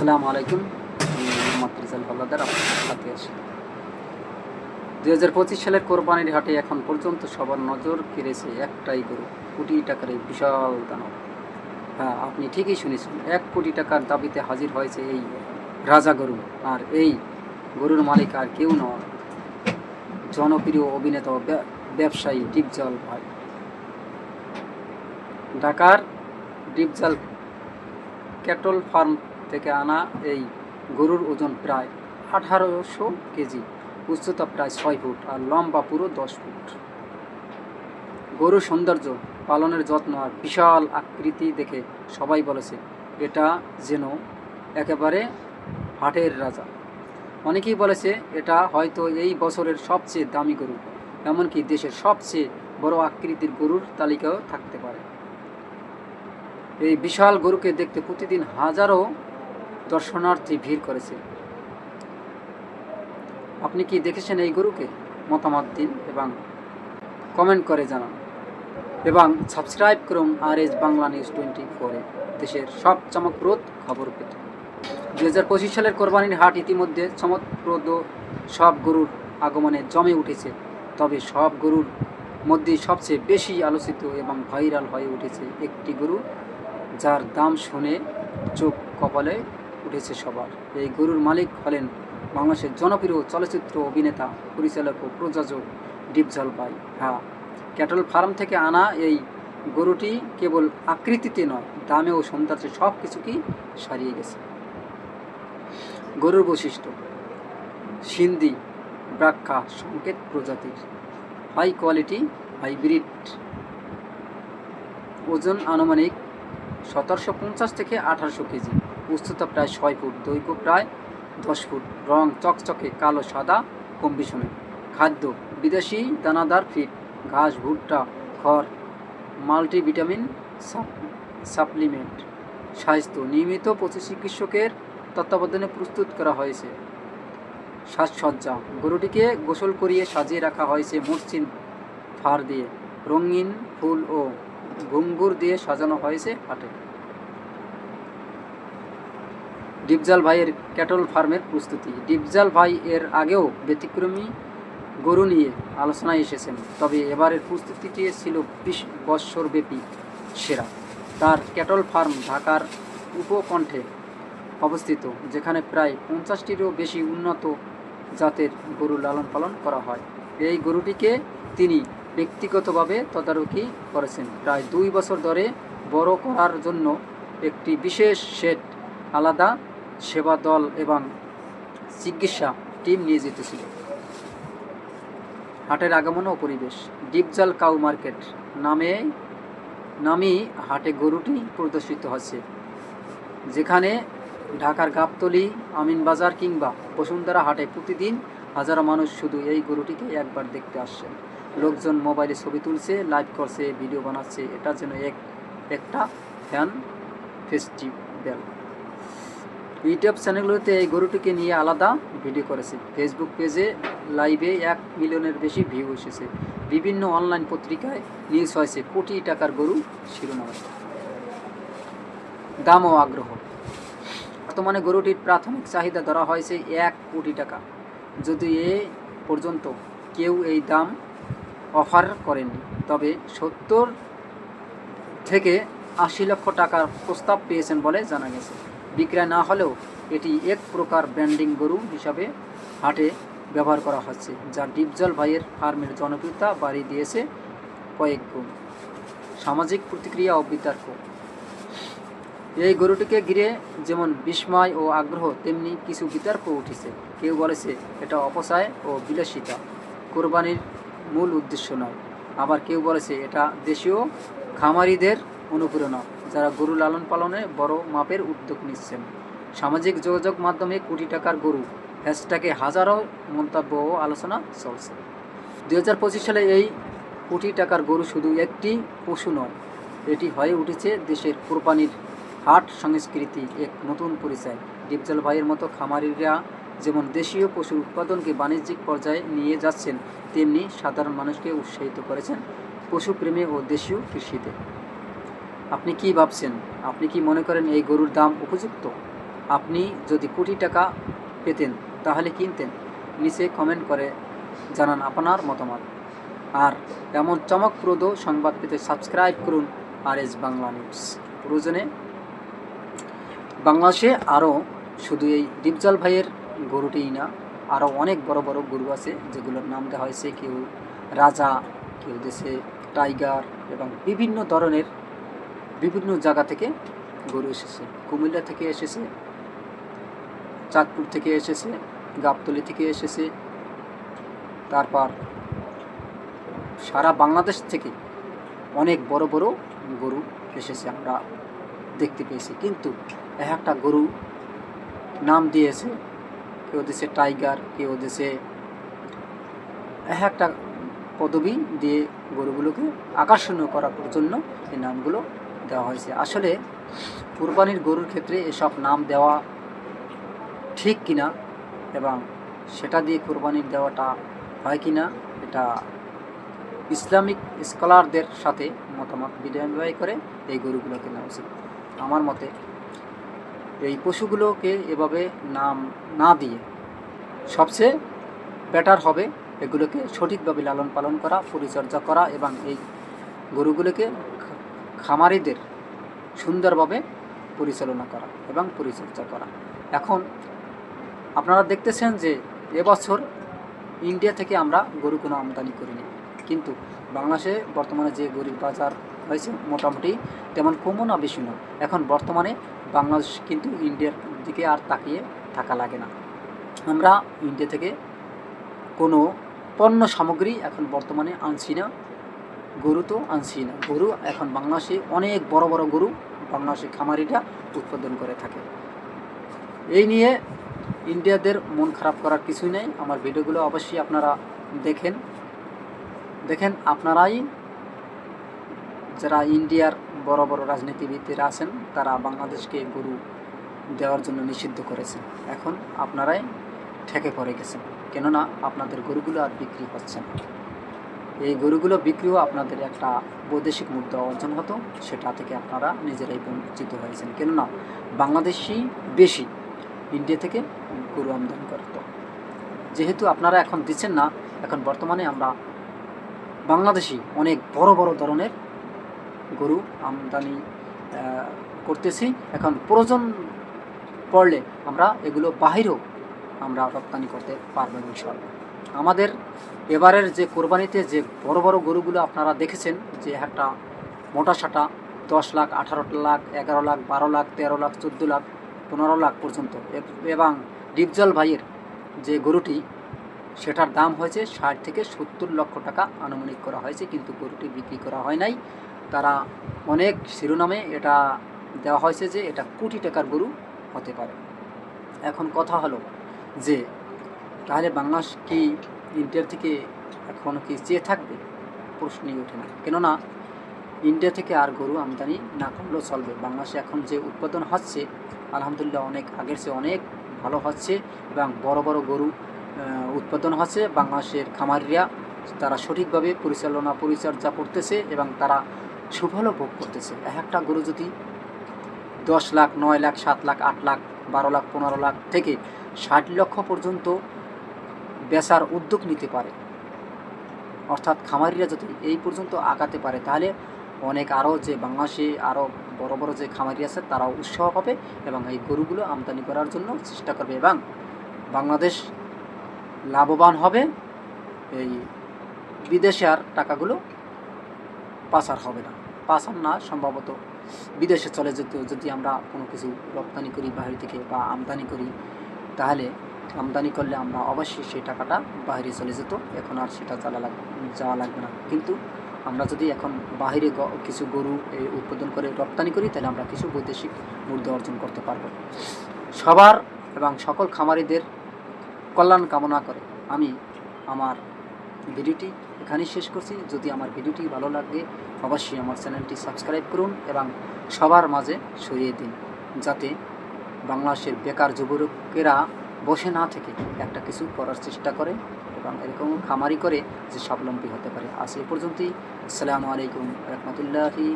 আসসালামু আলাইকুম। মোহাম্মদ রিজাল হল্লাদার আপনার সাথে আছি। দুই হাজার পঁচিশ সালের কোরবানির হাটে এখন পর্যন্ত সবার নজর কেড়েছে একটাই গরু, কোটি টাকার এই বিশাল দানব। হ্যাঁ আপনি ঠিকই শুনেছেন, এক কোটি টাকার দাবিতে হাজির হয়েছে এই রাজা গরু, আর এই গরুর মালিক আর কেউ নয়। জনপ্রিয় অভিনেতা ব্যবসায়ী ডিপজল ভাই। ঢাকার ডিপজল ক্যাটল ফার্ম থেকে আনা এই গরুর ওজন প্রায় আঠারোশো কেজি। উচ্চতা প্রায় ছয় ফুট আর লম্বা পুরো দশ ফুট। গরুর সৌন্দর্য পালনের যত্ন আর বিশাল আকৃতি দেখে সবাই বলেছে, এটা যেন একেবারে হাটের রাজা। অনেকেই বলেছে, এটা হয়তো এই বছরের সবচেয়ে দামি গরু। এমনকি দেশের সবচেয়ে বড় আকৃতির গরুর তালিকাও থাকতে পারে। এই বিশাল গরুকে দেখতে প্রতিদিন হাজারো দর্শনার্থী ভিড় করেছে। আপনি কি দেখেছেন এই গরুকে? মতামত দিন এবং কমেন্ট করে জানান। এবং সাবস্ক্রাইব করুন আর এস বাংলা নিউজ টোয়েন্টি ফোরে দেশের সব চমকপ্রদ খবর পেতে। দু হাজার পঁচিশ সালের কোরবানির হাট ইতিমধ্যে চমকপ্রদ সব গরুর আগমনে জমে উঠেছে। তবে সব গরুর মধ্যে সবচেয়ে বেশি আলোচিত এবং ভাইরাল হয়ে উঠেছে একটি গরু, যার দাম শুনে চোখ কপালে উঠেছে সবার। এই গরুর মালিক হলেন বাংলাদেশের জনপ্রিয় চলচ্চিত্র অভিনেতা, পরিচালক ও প্রযোজক ডিপ জলপাই। হ্যাঁ ক্যাটল ফার্ম থেকে আনা এই গরুটি কেবল আকৃতিতে নয়, দামে ও সৌন্দর্যে সব কিছুকেই সারিয়ে গেছে। গরুর বৈশিষ্ট্য, সিন্ধি ব্রাক্ষা সংকেত প্রজাতির। High quality, hybrid. ওজন আনুমানিক সতেরোশো পঞ্চাশ থেকে আঠারোশো কেজি। উচ্চতা প্রায় ছয় ফুট, দৈর্ঘ্য প্রায় দশ ফুট। রং চকচকে কালো, সাদা, কম্বিশনে। খাদ্য, বিদেশি দানাদার ফিট ঘাস, ভুট্টা, খড়, মাল্টিভিটামিন সাপ্লিমেন্ট। স্বাস্থ্য, নিয়মিত পশু চিকিৎসকের তত্ত্বাবধানে প্রস্তুত করা হয়েছে। সাজসজ্জা, গরুটিকে গোসল করিয়ে সাজিয়ে রাখা হয়েছে মসৃণ ফার দিয়ে। রঙিন ফুল ও ঘুঙ্গুর দিয়ে সাজানো হয়েছে হাটে। ডিপজাল ভাইয়ের ক্যাটল ফার্মের প্রস্তুতি। ডিপজাল ভাই এর আগেও ব্যতিক্রমী গরু নিয়ে আলোচনায় এসেছেন, তবে এবারের প্রস্তুতিটি ছিল বিশ বৎসরব্যাপী, সেরা। তার ক্যাটল ফার্ম ঢাকার উপকণ্ঠে অবস্থিত, যেখানে প্রায় পঞ্চাশটিরও বেশি উন্নত জাতের গরু লালন পালন করা হয়। এই গরুটিকে তিনি ব্যক্তিগতভাবে তদারকি করেছেন। প্রায় দুই বছর ধরে বড় করার জন্য একটি বিশেষ সেট আলাদা সেবা দল এবং চিকিৎসা টিম নিয়োজিত ছিল হাটের আগমন ও পরিবেশ। ডিপজাল কাউ মার্কেট নামে নামই হাটে গরুটি প্রদর্শিত হচ্ছে। যেখানে ঢাকার গাবতলি, আমিনবাজার কিংবা বসুন্ধরা হাটে প্রতিদিন হাজারো মানুষ শুধু এই গরুটিকে একবার দেখতে আসছেন। লোকজন মোবাইলে ছবি তুলছে, লাইভ করছে, ভিডিও বানাচ্ছে। এটা যেন এক, একটা ফ্যান ফেস্টিভ্যাল ইউটিউব চ্যানেলগুলোতে এই গরুটিকে নিয়ে আলাদা ভিডিও করেছে। ফেসবুক পেজে লাইভে এক মিলিয়নের বেশি ভিউ এসেছে। বিভিন্ন অনলাইন পত্রিকায় নিউজ হয়েছে। কোটি টাকার গরু শিরোনামে। দাম ও আগ্রহ। বর্তমানে গরুটির প্রাথমিক চাহিদা ধরা হয়েছে এক কোটি টাকা। যদি এ পর্যন্ত কেউ এই দাম অফার করেননি তবে সত্তর থেকে আশি লক্ষ টাকার প্রস্তাব পেয়েছেন বলে জানা গেছে। বিক্রয় না হলেও এটি এক প্রকার ব্র্যান্ডিং গরু হিসাবে হাটে ব্যবহার করা হচ্ছে, যা ডিপজল ভাইয়ের ফার্মের জনপ্রিয়তা বাড়িয়ে দিয়েছে কয়েক গুণ। সামাজিক প্রতিক্রিয়া ও বিতর্ক। এই গরুটিকে ঘিরে যেমন বিস্ময় ও আগ্রহ, তেমনি কিছু বিতর্ক উঠেছে। কেউ বলেছে, এটা অপচয় ও বিলাসিতা, কোরবানির মূল উদ্দেশ্য নয়। আবার কেউ বলেছে, এটা দেশীয় খামারিদের অনুপ্রেরণা। যারা গরু লালন পালনে বড় মাপের উদ্যোগ নিচ্ছেন। সামাজিক যোগাযোগ মাধ্যমে কোটি টাকার গরু। হ্যাশট্যাগে হাজারো মন্তব্য ও আলোচনা চলছে। দু হাজার পঁচিশ সালে এই কোটি টাকার গরু শুধু একটি পশু নয়, এটি হয়ে উঠেছে দেশের কোরবানির হাট সংস্কৃতি এক নতুন পরিচয়। ডিপজল ভাইয়ের মতো খামারিরা যেমন দেশীয় পশুর উৎপাদনকে বাণিজ্যিক পর্যায়ে নিয়ে যাচ্ছেন, তেমনি সাধারণ মানুষকে উৎসাহিত করেছেন পশুপ্রেমে ও দেশীয় কৃষিতে। আপনি কি ভাবছেন? আপনি কি মনে করেন এই গরুর দাম উপযুক্ত? আপনি যদি কোটি টাকা পেতেন, তাহলে কিনতেন। নিচে কমেন্ট করে জানান আপনার মতামত। আর এমন চমকপ্রদ সংবাদ পেতে সাবস্ক্রাইব করুন আর এস বাংলা নিউজ প্রয়োজনে বাংলাদেশে আরও শুধু এই ডিপজল ভাইয়ের গরুটিই না, আরও অনেক বড় বড় গরু আছে, যেগুলোর নাম দেওয়া হয়েছে কেউ রাজা, কেউ দেশে টাইগার এবং বিভিন্ন ধরনের বিভিন্ন জায়গা থেকে গরু এসেছে। কুমিল্লা থেকে এসেছে, চাঁদপুর থেকে এসেছে, গাবতলি থেকে এসেছে, তারপর সারা বাংলাদেশ থেকে অনেক বড় বড় গরু এসেছে আমরা দেখতে পেয়েছি। কিন্তু এক একটা গরু নাম দিয়েছে, কেউ দেশে টাইগার, কেউ দেশে এক একটা পদবি দিয়ে গরুগুলোকে আকর্ষণীয় করার জন্য এই নামগুলো দেওয়া হয়েছে। আসলে কুরবানির গরুর ক্ষেত্রে এসব নাম দেওয়া ঠিক কিনা এবং সেটা দিয়ে কুরবানির দেওয়াটা হয় কিনা, এটা ইসলামিক স্কলারদের সাথে মতামত বিনিময় করে এই গরুগুলো কেনা উচিত। আমার মতে এই পশুগুলোকে এভাবে নাম না দিয়ে সবচেয়ে বেটার হবে এগুলোকে সঠিকভাবে লালন পালন করা, পরিচর্যা করা এবং এই গরুগুলোকে খামারিদের সুন্দরভাবে পরিচালনা করা এবং পরিচর্যা করা। এখন আপনারা দেখতেছেন যে এবছর ইন্ডিয়া থেকে আমরা গরু কোনো আমদানি করিনি। কিন্তু বাংলাদেশে বর্তমানে যে গরুর বাজার হয়েছে মোটামুটি তেমন কমও না বেশি না। এখন বর্তমানে বাংলাদেশ কিন্তু ইন্ডিয়ার দিকে আর তাকিয়ে থাকা লাগে না। আমরা ইন্ডিয়া থেকে কোনো পণ্য সামগ্রী এখন বর্তমানে আনছি না। গরু তো আনছি না। গরু এখন বাংলাদেশে অনেক বড় বড় গরু বাংলাদেশে খামারিটা উৎপাদন করে থাকে। এই নিয়ে ইন্ডিয়াদের মন খারাপ করার কিছুই নেই। আমার ভিডিওগুলো অবশ্যই আপনারা দেখেন। দেখেন, আপনারাই যারা ইন্ডিয়ার বড় বড় রাজনীতিবিদরা আছেন, তারা বাংলাদেশকে গরু দেওয়ার জন্য নিষিদ্ধ করেছেন। এখন আপনারাই ঠেকে পড়ে গেছেন। কেননা আপনাদের গরুগুলো আর বিক্রি হচ্ছে না। এই গরুগুলো বিক্রিও আপনাদের একটা বৈদেশিক মুদ্রা অর্জন হতো, সেটা থেকে আপনারা নিজেরাই বঞ্চিত হয়েছেন। কেননা বাংলাদেশি বেশি ইন্ডিয়া থেকে গরু আমদানি করত যেহেতু আপনারা এখন দিচ্ছেন না, এখন বর্তমানে আমরা বাংলাদেশি অনেক বড় বড় ধরনের গরু আমদানি করতেছি। এখন প্রয়োজন পড়লে আমরা এগুলো বাহিরেও আমরা রপ্তানি করতে পারব ইনশাল্লাহ আমাদের এবারের যে কোরবানিতে যে বড় বড় গরুগুলো আপনারা দেখেছেন, যে একটা মোটা সাটা, দশ লাখ, আঠারো লাখ, এগারো লাখ, বারো লাখ, তেরো লাখ, চোদ্দ লাখ, পনেরো লাখ পর্যন্ত। এবং ডিপজল ভাইয়ের যে গরুটি, সেটার দাম হয়েছে ষাট থেকে সত্তর লক্ষ টাকা আনুমানিক করা হয়েছে, কিন্তু গরুটি বিক্রি করা হয় নাই। তারা অনেক শিরোনামে এটা দেওয়া হয়েছে যে এটা কোটি টাকার গরু হতে পারে। এখন কথা হলো যে তাহলে বাংলাদেশ কি ইন্ডিয়ার থেকে এখন কি চেয়ে থাকবে? প্রশ্নই ওঠে না। কেননা, ইন্ডিয়া থেকে আর গরু আমদানি না করলেও চলবে। বাংলাদেশে এখন যে উৎপাদন হচ্ছে, আলহামদুলিল্লাহ অনেক আগের চেয়ে অনেক ভালো হচ্ছে এবং বড় বড় গরু উৎপাদন হচ্ছে। বাংলাদেশের খামারিরা তারা সঠিকভাবে পরিচালনা, পরিচর্যা করতেছে এবং তারা সুফল ভোগ করতেছে। এক একটা গরু যদি দশ লাখ, নয় লাখ, সাত লাখ, আট লাখ, বারো লাখ, পনেরো লাখ থেকে ষাট লক্ষ পর্যন্ত বেচার উদ্যোগ নিতে পারে। অর্থাৎ খামারিরা যদি এই পর্যন্ত আগাতে পারে, তাহলে অনেক আরও যে বাংলাদেশে আরও বড় বড় যে খামারি আছে, তারাও উৎসাহ পাবে এবং এই গরুগুলো আমদানি করার জন্য চেষ্টা করবে এবং বাংলাদেশ লাভবান হবে, এই বিদেশে আর টাকাগুলো পাচার হবে না। পাচার না, সম্ভবত বিদেশে চলে যেত, যদি আমরা কোনো কিছু রপ্তানি করি বাইরে থেকে বা আমদানি করি, তাহলে আমদানি করলে আমরা অবশ্যই সেই টাকাটা বাইরে চলে যেত। এখন আর সেটা জ্বালা লাগ, যাওয়া লাগবে না। কিন্তু আমরা যদি এখন বাইরে গ- কিছু গরু উৎপাদন করে রপ্তানি করি, তাহলে আমরা কিছু বৈদেশিক মুদ্রা অর্জন করতে পারব। সবার এবং সকল খামারিদের কল্যাণ কামনা করে আমি আমার ভিডিওটি এখানেই শেষ করছি। যদি আমার ভিডিওটি ভালো লাগে, অবশ্যই আমার চ্যানেলটি সাবস্ক্রাইব করুন এবং সবার মাঝে ছড়িয়ে দিন। যাতে বাংলাদেশের বেকার যুবকেরা বসে না থেকে একটা কিছু করার চেষ্টা করে এবং এরকম খামারি করে যে স্বাবলম্বী হতে পারে। আজ এ পর্যন্তই। আসসালামু আলাইকুম রহমতুল্লাহি